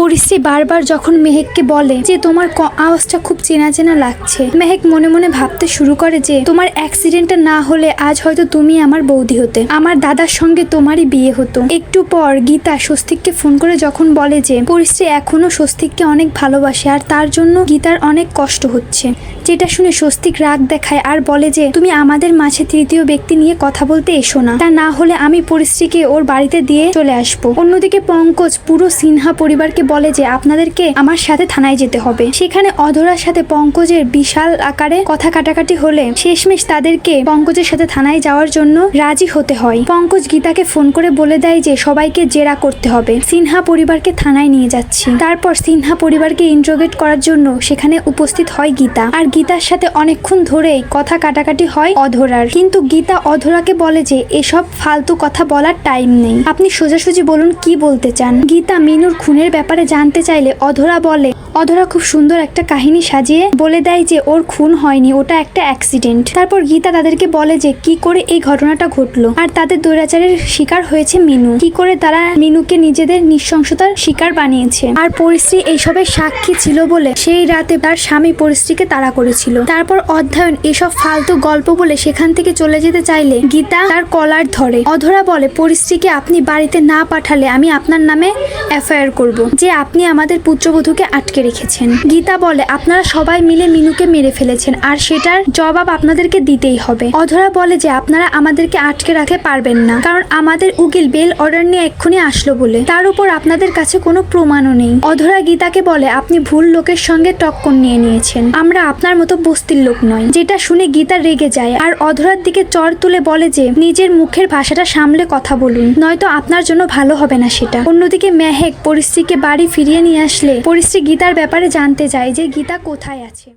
পরিশ্রী বারবার যখন মেহেককে বলে যে তোমার আওয়াজটা খুব চেনা চেনা লাগছে, মেহেক মনে মনে ভাবতে শুরু করে যে তোমার অ্যাক্সিডেন্টটা না হলে আজ হয়তো তুমি আমার বৌদি হতে। আমার দাদার সঙ্গে তোমারই বিয়ে হতো। একটু পর গীতা স্বস্তিককে ফোন করে যখন বলে যে পরিশ্রী এখনও স্বস্তিককে অনেক ভালোবাসে আর তার জন্য গীতার অনেক কষ্ট হচ্ছে। যেটা শুনে স্বস্তিক রাগ দেখায় আর বলে যে তুমি আমাদের মাঝে তৃতীয় ব্যক্তি নিয়ে কথা বলতে এসো না। তা না হলে আমি পরিশ্রীকে ওর বাড়িতে দিয়ে চলে আসব। অন্যদিকে পঙ্কজ পুরো সিনহা পরিবারকে বলে যে আপনাদেরকে আমার সাথে থানায় যেতে হবে। সেখানে অধরার সাথে পঙ্কজের বিশাল আকারে কথা কাটাকাটি হলে শেষমেশ তাদেরকে পঙ্কজের সাথে থানায় যাওয়ার জন্য রাজি হতে হয়। পঙ্কজ গীতাকে ফোন করে বলে দেয় যে সবাইকে জেরা করতে হবে। সিনহা পরিবারকে থানায় নিয়ে যাচ্ছি। তারপর সিনহা পরিবারকে ইন্ট্রোগেট করার জন্য সেখানে উপস্থিত হয় গীতা। আর গীতার সাথে অনেকক্ষণ ধরেই কথা কাটাকাটি হয় অধরার। কিন্তু গীতা অধরাকে বলে যে এসব ফালতু কথা বলার টাইম নেই। আপনি সোজাসুজি বলুন কি বলতে চান? গীতা মিনুর খুনের ব্যাপারে জানতে চাইলে অধরা বলে। অধরা খুব সুন্দর একটা কাহিনী সাজিয়ে বলে দেয় যে ওর খুন হয়নি, ওটা একটা অ্যাক্সিডেন্ট তারপর গীতা তাদেরকে বলে যে কি করে এই ঘটনাটা ঘটলো। আর তাদের দৈরাচারের শিকার হয়েছে মিনু। কি করে তারা মিনুকে নিজেদের নৃশংসতার শিকার বানিয়েছে। আর পরিশ্রী এইসবের সাক্ষী ছিল বলে সেই রাতে তার স্বামী পরিশ্রীকে তাড়া করেছিল। তারপর অধ্যয়ন এসব ফালতু গল্প বলে সেখান থেকে চলে যেতে চাইলে গীতা তার কলার ধরে। অধরা বলে, পরিশ্রীকে আপনি বাড়িতে না পাঠালে আমি আপনার নামে এফআইআর করব। যে আপনি আমাদের পুত্রবধূকে আটকে রেখেছেন। গীতা বলে, আপনারা সবাই মিলে মিনুকে মেরে ফেলেছেন, আর সেটার জবাব আপনাদেরকে দিতেই হবে। অধরা বলে যে, আপনারা আমাদেরকে আটকে রাখতে পারবেন না, কারণ আমাদের উকিল বেল অর্ডার নিয়ে এক্ষুনি আসলো বলে। তার উপর আপনাদের কাছে কোনো প্রমাণও নেই। অধরা গীতাকে বলে, আপনি ভুল লোকের সঙ্গে টক্কর নিয়ে নিয়েছেন। আমরা আপনার মতো বস্তির লোক নয় যেটা শুনে গীতা রেগে যায়। আর অধরার দিকে চর তুলে বলে যে, নিজের মুখের ভাষাটা সামলে কথা বলুন, নয়তো আপনার জন্য ভালো হবে না সেটা। অন্যদিকে মেহেক পরিশ্রীকে বাড়ি ফিরিয়ে নিয়ে আসলে পরিশ্রী গীতার ব্যাপারে জানতে চায় যে গীতা কোথায় আছে।